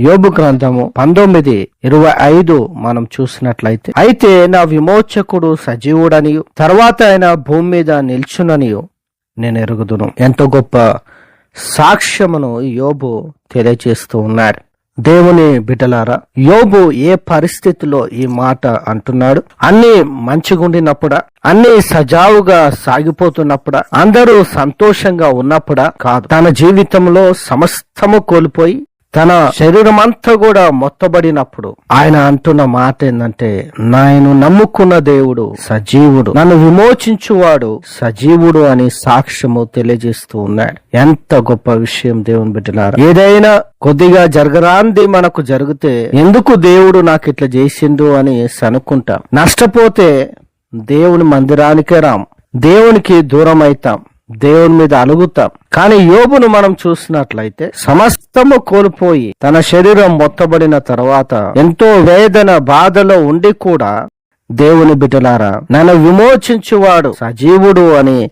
యోబు గ్రంథము పంతొమ్మిది ఇరవై ఐదు మనం చూసినట్లయితే అయితే నా విమోచకుడు సజీవుడనియు తర్వాత ఆయన భూమి మీద నిల్చుననియు నేను ఎరుగుదును. ఎంతో గొప్ప సాక్ష్యమును యోబు తెలియజేస్తూ ఉన్నాడు. దేవుని బిడ్డలారా యోబు ఏ పరిస్థితిలో ఈ మాట అంటున్నాడు? అన్ని మంచిగుండినప్పుడా? అన్ని సజావుగా సాగిపోతున్నప్పుడా? అందరూ సంతోషంగా ఉన్నప్పుడా? కాదు. తన జీవితంలో సమస్తము కోల్పోయి తన శరీరం అంతా కూడా మొత్తబడినప్పుడు ఆయన అంటున్న మాట ఏంటంటే నేను నమ్ముకున్న దేవుడు సజీవుడు. నన్ను విమోచించువాడు సజీవుడు అని సాక్ష్యము తెలియజేస్తూ ఉన్నాడు. ఎంత గొప్ప విషయం దేవుని పెట్టినారు ఏదైనా కొద్దిగా జరగరాంది మనకు జరిగితే ఎందుకు దేవుడు నాకు ఇట్లా చేసిండు అని అనుకుంటాం నష్టపోతే దేవుని మందిరానికే రాం. దేవునికి దూరం అవుతాం దేవుని మీద అలుగుతాం. కానీ యోబును మనం చూసినట్లయితే సమస్తము కోల్పోయి తన శరీరం మొత్తబడిన తర్వాత ఎంతో వేదన బాధలో ఉండి కూడా దేవుని బిడ్డలారా నన్ను విమోచించువాడు సజీవుడు అని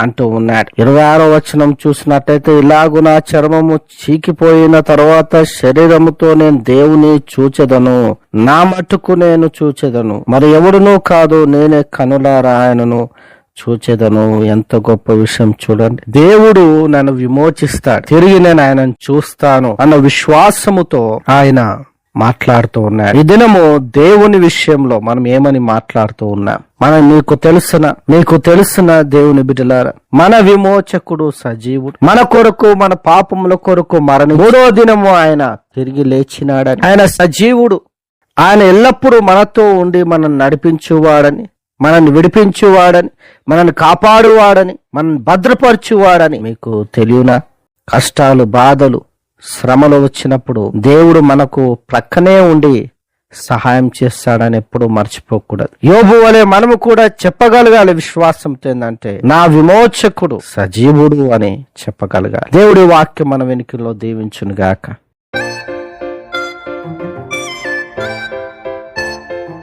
అంటూ ఉన్నాడు. ఇరవై ఆరో వచనం చూసినట్టయితే ఇలాగున చర్మము చీకిపోయిన తర్వాత శరీరముతో నేను దేవుని చూచెదను. నా మట్టుకు నేను చూచెదను. మరి ఎవడునూ కాదు నేనే కనులారా ఆయనను చూచేదను ఎంత గొప్ప విషయం చూడండి. దేవుడు నన్ను విమోచిస్తాడు. తిరిగి నేను ఆయనను చూస్తాను అన్న విశ్వాసముతో ఆయన మాట్లాడుతూ ఉన్నాడు. ఈ దినము దేవుని విషయంలో మనం ఏమని మాట్లాడుతూ ఉన్నాం? మన నీకు తెలుసిన నీకు తెలిసిన దేవుని బిడ్డలారా మన విమోచకుడు సజీవుడు. మన కొరకు మన పాపముల కొరకు మరణి. మూడో దినము ఆయన తిరిగి లేచినాడని. ఆయన సజీవుడు. ఆయన ఎల్లప్పుడూ మనతో ఉండి మనం నడిపించువాడని. మనల్ని విడిపించువాడని మనల్ని కాపాడువాడని మనల్ని భద్రపరచువాడని. మీకు తెలియనా? కష్టాలు బాధలు శ్రమలు వచ్చినప్పుడు దేవుడు మనకు ప్రక్కనే ఉండి సహాయం చేస్తాడని ఎప్పుడు మర్చిపోకూడదు. యోబు వలె మనము కూడా చెప్పగలగాలి విశ్వాసంతో ఏంటంటే నా విమోచకుడు సజీవుడు అని చెప్పగలగాలి. దేవుడి వాక్యం మన వెనుకలో దీవించును గాక